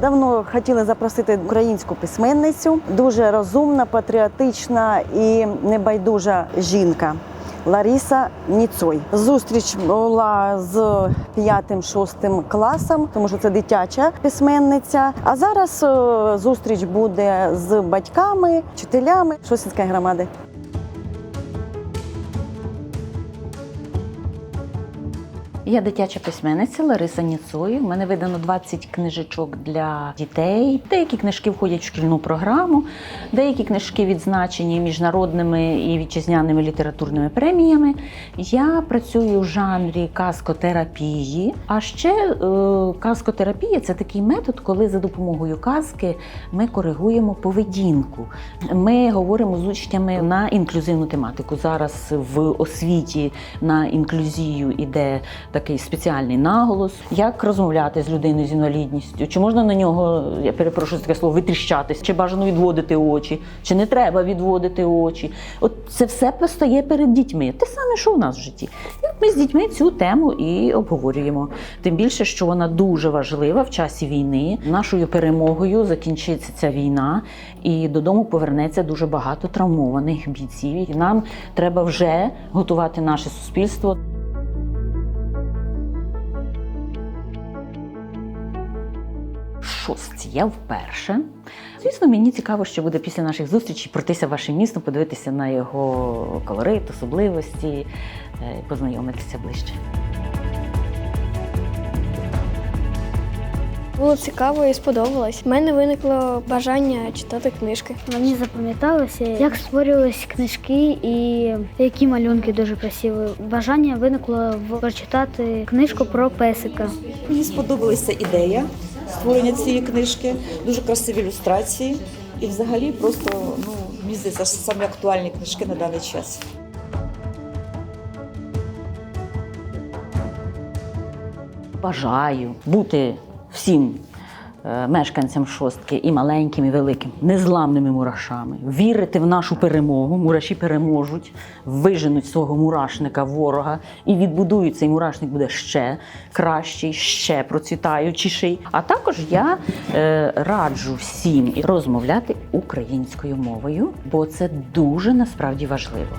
Давно хотіли запросити українську письменницю, дуже розумна, патріотична і небайдужа жінка. Лариса Ніцой. Зустріч була з п'ятим-шостим класом, тому що це дитяча письменниця. А зараз е, зустріч буде з батьками, вчителями Шосінської громади. Я дитяча письменниця Лариса Ніцой. У мене видано 20 книжечок для дітей. Деякі книжки входять в шкільну програму, деякі книжки відзначені міжнародними і вітчизняними літературними преміями. Я працюю в жанрі казкотерапії. А ще е, казкотерапія це такий метод, коли за допомогою казки ми коригуємо поведінку. Ми говоримо з учнями на інклюзивну тематику. Зараз в освіті на інклюзію іде такий спеціальний наголос, як розмовляти з людиною з інвалідністю, чи можна на нього, я перепрошую таке слово, витріщатись, чи бажано відводити очі, чи не треба відводити очі. От це все постає перед дітьми. Те саме, що у нас в житті. І ми з дітьми цю тему і обговорюємо. Тим більше, що вона дуже важлива в часі війни. Нашою перемогою закінчиться ця війна, і додому повернеться дуже багато травмованих бійців. І нам треба вже готувати наше суспільство. Шостці я вперше. Звісно, мені цікаво, що буде після наших зустрічей пройтися вашим містом, подивитися на його колорит, особливості, е, познайомитися ближче. Було цікаво і сподобалось. У мене виникло бажання читати книжки. Мені запам'яталося, як створювалися книжки і які малюнки дуже красиві. Бажання виникло в- прочитати книжку про песика. Мені сподобалася ідея створення цієї книжки, дуже красиві ілюстрації. І взагалі просто ну, мені здається, самі актуальні книжки на даний час. Бажаю бути всім мешканцям шостки і маленьким, і великим, незламними мурашами, вірити в нашу перемогу. Мураші переможуть, виженуть свого мурашника ворога і відбудують цей мурашник буде ще кращий, ще процвітаючіший. А також я е, раджу всім розмовляти українською мовою, бо це дуже насправді важливо.